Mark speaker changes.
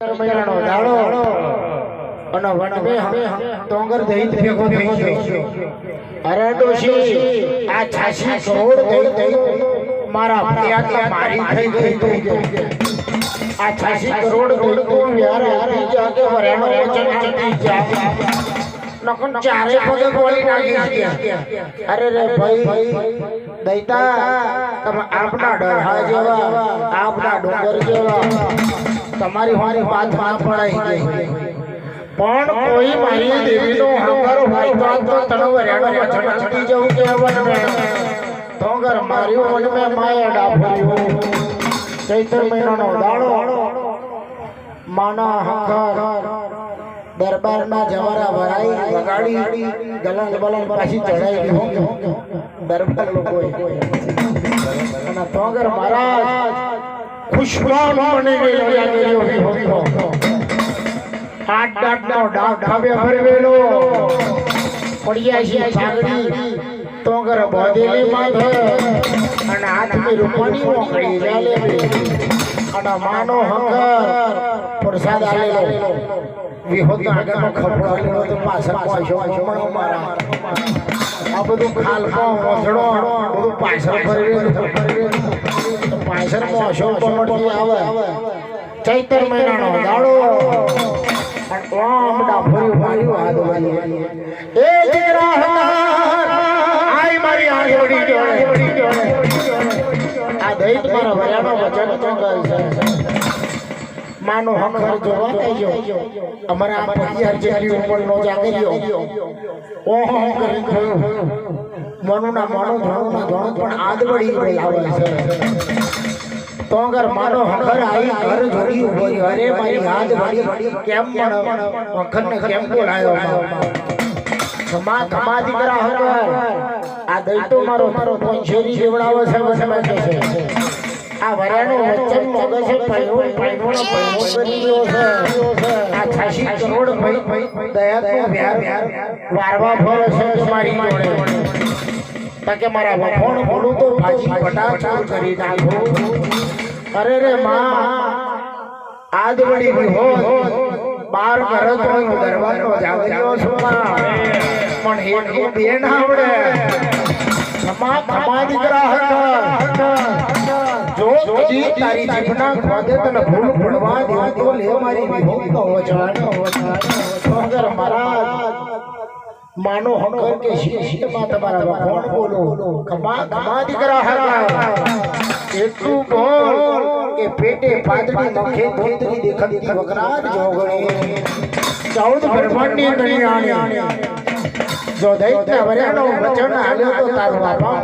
Speaker 1: મહિનાનો દાડો અને આ છાસી મારા ચારે પગે અરે રે ભાઈ, દૈતા, તમે આપના ડરહા જેવા, આપના ડુંગર જેવા. તમારી મારી વાત ના પડાઈ ગઈ પણ કોઈ મારી દેવીનો હંગર હોય તો આ તો તણવરેણો વચન આપી જવું કે વન મે તોગર માર્યો વન મે માયા ડાફર્યો ચૈત્ર મહિનાનો દાડો માના હંકાર. દરબારના જવારા ભરાઈ વગાડી. ગલન બલન પાછી ચડાઈ ગયો. દરબાર લોકોએ. અને તોગર મહારાજ ખુશબાન બની ગયેલો. આઠ નો ડાવ ઢાબે ભરવેલો પડિયા છે પાઘડી તોગર બોધેલી માથે અને હાથની રૂપાની મોકળી જાલેલી અને માનો હંકર, પ્રસાદ આલેલો. વિહોતો આગળનો ખપડો આલેલો તો પાછળ પાછો હમણો મારા આ બધું ખાલપો મોથડો બધું પાછળ ફરેલું પાછળ મોશો પમટી આવે. ચૈતર મહિનાનો દાડો. અને ઓમ ડાફર્યું માર્યું હાથ વાળી એ દીકરા હતા મારી આંગળી જોડે આ દૈત મારા વયાનો વચન મંગલ છે. માનો હખર જોવા કહેજો અમારા આ પગિયાર જેટલી ઉંમરનો જાગર્યો ઓહો કરી થયું મનું ના મનું ધણું ના ધણું પણ આદવડી ગઈ આવે છે તોગર માનો હકર આઈ ઘર જોડી ઊભો અરે મારી યાદ વળી કેમ પણ વખત ને કેમ બોલાયો ખમા ખમા દીકરા હકર આ દૈતો મારો મારો પંચેરી જેવડાવો છે વસમે કે છે આ વરાણો વચન મોગે છે પૈણો પૈણો પૈણો બની ગયો છે. આ છાશી કરોડ ભાઈ દયાનો વ્યાર વારવા ભરો છે મારી જોડે. તકે મારા વફોણ બોલું તો ભાજી પટાચોર કરી નાખો. અરે રે માં, આજ વળી બી હો બાર કરો તો હું દરબારનો જાગર્યો છું પણ એક બે ના આવડે ખમા ખમા દીકરા હતા. એટલું કે પેટે પાતળી નખે ધોતરી દેખતી વગરાજ જોગણી. ચૌદ બ્રહ્માંડની ગણી જો દૈત્ય વર્યાનો વચન આલ્યો તો તારું બાપા